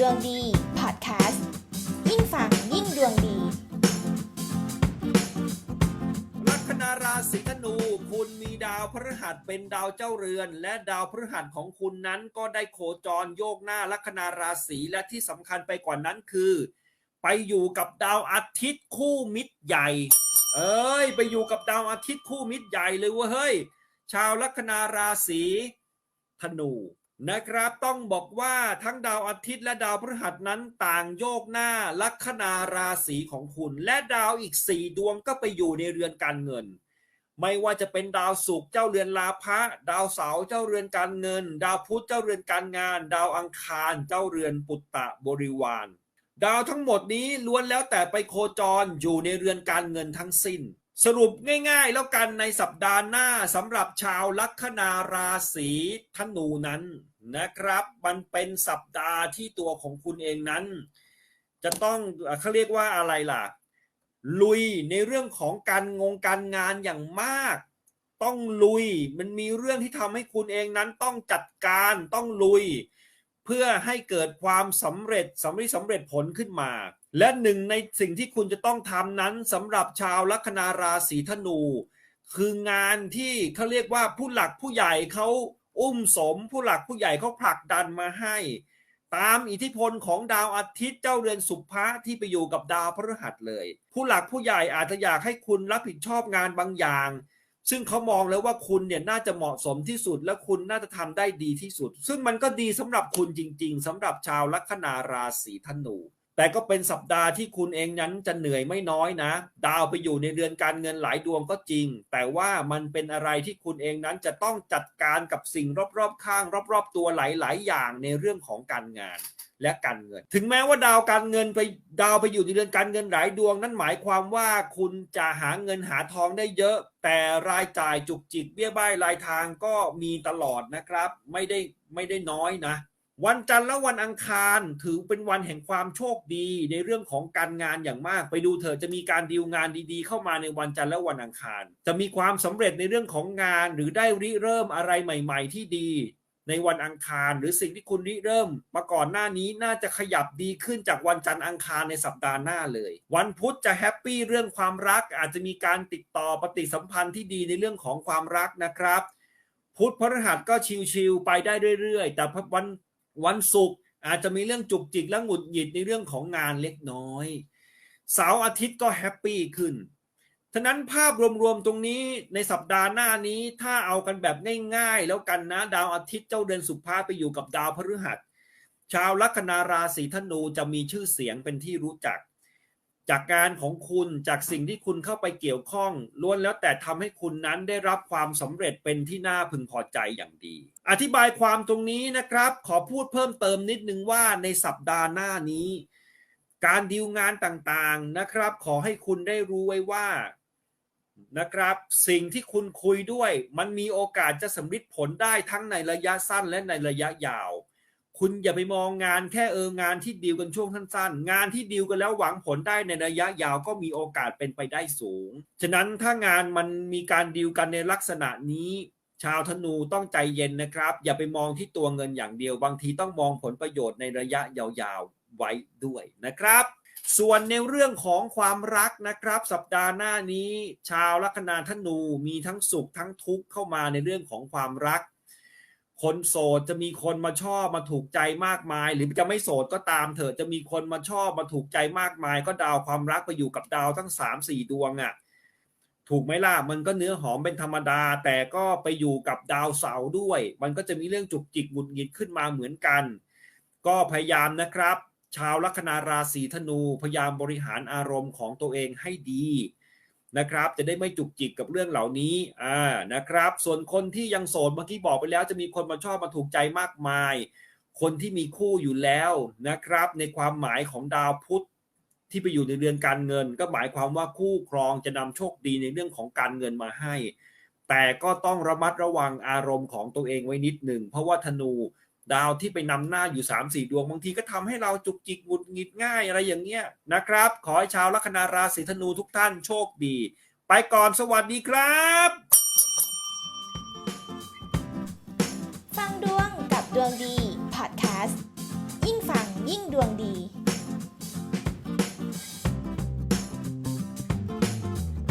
ดวงดีพอดแคสต์ยิ่งฟังยิ่งดวงดี ลัคนาราศีธนู คุณมีดาวพฤหัสเป็นดาวเจ้าเรือน และดาวพฤหัสของคุณนั้นก็ได้โคจรโยกหน้าลัคนาราศีและที่สำคัญไปกว่านั้นคือ ไปอยู่กับดาวอาทิตย์คู่มิตรใหญ่ เอ้ย ไปอยู่กับดาวอาทิตย์คู่มิตรใหญ่เลยว้ยเฮ้ย ชาวลัคนาราศีธนู นะครับต้องบอกว่าทั้งดาวอาทิตย์และดาวพฤหัสนั้นต่างโยกหน้าลัคนาราศีของคุณ และดาวอีกสี่ดวงก็ไปอยู่ในเรือนการเงิน ไม่ว่าจะเป็นดาวศุกร์เจ้าเรือนลาภะดาวเสาร์เจ้าเรือนการเงิน ดาวพุธเจ้าเรือนการงาน ดาวอังคารเจ้าเรือนปุตตะบริวาร ดาวทั้งหมดนี้ล้วนแล้วแต่ไปโคจรอยู่ในเรือนการเงินทั้งสิ้น สรุปง่ายๆ แล้วกันในสัปดาห์หน้าสำหรับชาวลัคนาราศีธนูนั้นนะครับ มันเป็นสัปดาห์ที่ตัวของคุณเองนั้น จะต้องเขาเรียกว่าอะไรล่ะ ลุยในเรื่องของการงงการงานอย่างมาก ต้องลุยมันมีเรื่องที่ทำให้คุณเองนั้นต้องจัดการต้องลุย เพื่อให้เกิดความสำเร็จสำเร็จสำเร็จผลขึ้นมา และหนึ่งในสิ่งที่คุณจะต้องทำนั้นสำหรับชาวลัคนาราศีธนู คืองานที่เขาเรียกว่าผู้หลักผู้ใหญ่เขาอุ้มสม ผู้หลักผู้ใหญ่เขาผลักดันมาให้ ตามอิทธิพลของดาวอาทิตย์เจ้าเรือนสุภะที่ไปอยู่กับดาวพฤหัสเลย ผู้หลักผู้ใหญ่อาจจะอยากให้คุณรับผิดชอบงานบางอย่าง ซึ่งเขามองแล้วว่าคุณเนี่ยน่าจะเหมาะสมที่สุด และคุณน่าจะทำได้ดีที่สุด ซึ่งมันก็ดีสำหรับคุณจริง ๆสำหรับชาวลัคนาราศีธนู แต่ก็เป็นสัปดาห์ที่คุณเองนั้นจะเหนื่อยไม่น้อยนะ ดาวไปอยู่ในเรือนการเงินหลายดวงก็จริง แต่ว่ามันเป็นอะไรที่คุณเองนั้นจะต้องจัดการกับสิ่งรอบๆข้าง รอบๆตัวหลายๆ อย่างในเรื่องของการงานและการเงิน ถึงแม้ว่าดาวการเงินไปดาวไปอยู่ในเรือนการเงินหลายดวง นั่นหมายความว่าคุณจะหาเงินหาทองได้เยอะ แต่รายจ่ายจุกจิกเบี้ยบ้ายรายทางก็มีตลอดนะครับ ไม่ได้ไม่ได้น้อยนะ วันจันทร์และวันอังคารถือเป็นวันแห่งความโชคดีในเรื่องของการงานอย่างมาก ไปดูเถอะจะมีการดีลงานดีๆ เข้ามาในวันจันทร์และวันอังคาร จะมีความสำเร็จในเรื่องของงานหรือได้ริเริ่มอะไรใหม่ ๆ ที่ดี ในวันอังคาร หรือสิ่งที่คุณริเริ่ม มาก่อนหน้านี้น่าจะขยับดีขึ้นจากวันจันทร์อังคารในสัปดาห์หน้าเลย วันพุธจะแฮปปี้เรื่องความรักอาจจะมีการติดต่อปฏิสัมพันธ์ที่ดีในเรื่องของความรักนะครับ พุธพฤหัสก็ชิลๆไปได้เรื่อยๆ แต่วัน วันศุกร์อาจจะมีเรื่องจุกจิกและหงุดหงิดในเรื่องของงานเล็กน้อย เสาร์อาทิตย์ก็แฮปปี้ขึ้นฉะนั้นภาพรวมๆตรงนี้ในสัปดาห์หน้านี้ถ้าเอากันแบบง่ายๆ แล้วกันนะดาวอาทิตย์เจ้าเดือนสุภาไปอยู่กับดาวพฤหัส ชาวลัคนาราศีธนูจะมีชื่อเสียงเป็นที่รู้จัก จากงานของคุณจากสิ่งที่คุณเข้าไปเกี่ยวข้องล้วนแล้วแต่ทำให้คุณนั้นได้รับความสำเร็จเป็นที่น่าพึงพอใจอย่างดี อธิบายความตรงนี้นะครับ ขอพูดเพิ่มเติมนิดนึงว่าในสัปดาห์หน้านี้ การดีลงานต่างๆนะครับ ขอให้คุณได้รู้ไว้ว่านะครับ สิ่งที่คุณคุยด้วย มันมีโอกาสจะสำลิดผลได้ทั้งในระยะสั้นและในระยะยาว คุณอย่าไปมองงานแค่เอองานที่ดีลกันช่วงสั้นๆ งานที่ดีลกันแล้วหวังผลได้ในระยะยาวก็มีโอกาสเป็นไปได้สูง ฉะนั้นถ้างานมันมีการดีลกันในลักษณะนี้ ชาวธนูต้องใจเย็นนะครับ อย่าไปมองที่ตัวเงินอย่างเดียว บางทีต้องมองผลประโยชน์ในระยะยาวๆไว้ด้วยนะครับ ส่วนในเรื่องของความรักนะครับ สัปดาห์หน้านี้ ชาวลัคนาธนูมีทั้งสุขทั้งทุกข์เข้ามาในเรื่องของความรัก คนโสดจะมีคนมาชอบมาถูกใจมากมาย หรือจะไม่โสดก็ตามเถอะจะมีคนมาชอบมาถูกใจมากมาย ก็ดาวความรักไปอยู่กับดาวทั้งสามสี่ดวงอะ่ะถูกไหมล่ะมันก็เนื้อหอมเป็นธรรมดา แต่ก็ไปอยู่กับดาวเสาร์ด้วย มันก็จะมีเรื่องจุกจิกหงุดหงิดขึ้นมาเหมือนกัน ก็พยายามนะครับ ชาวลัคนาราศีธนูพยายามบริหารอารมณ์ของตัวเองให้ดี นะครับ จะได้ไม่จุกจิกกับเรื่องเหล่านี้อ่านะครับ ส่วนคนที่ยังโสดเมื่อกี้บอกไปแล้วจะมีคนมาชอบมาถูกใจมากมาย คนที่มีคู่อยู่แล้วนะครับ ในความหมายของดาวพุธที่ไปอยู่ในเรือนการเงิน ก็หมายความว่าคู่ครองจะนำโชคดีในเรื่องของการเงินมาให้ แต่ก็ต้องระมัดระวังอารมณ์ของตัวเองไว้นิดหนึ่งเพราะว่าธนู ดาวที่ไปนำหน้าอยู่ 3 4 ดวงบางทีก็ทำให้เราจุกจิกหงุดหงิดง่ายอะไรอย่างเงี้ยนะครับ ขอให้ชาวลัคนาราศีธนูทุกท่านโชคดี ไปก่อนสวัสดีครับ ฟังดวงกับดวงดีพอดแคสต์ยิ่งฟังยิ่งดวงดี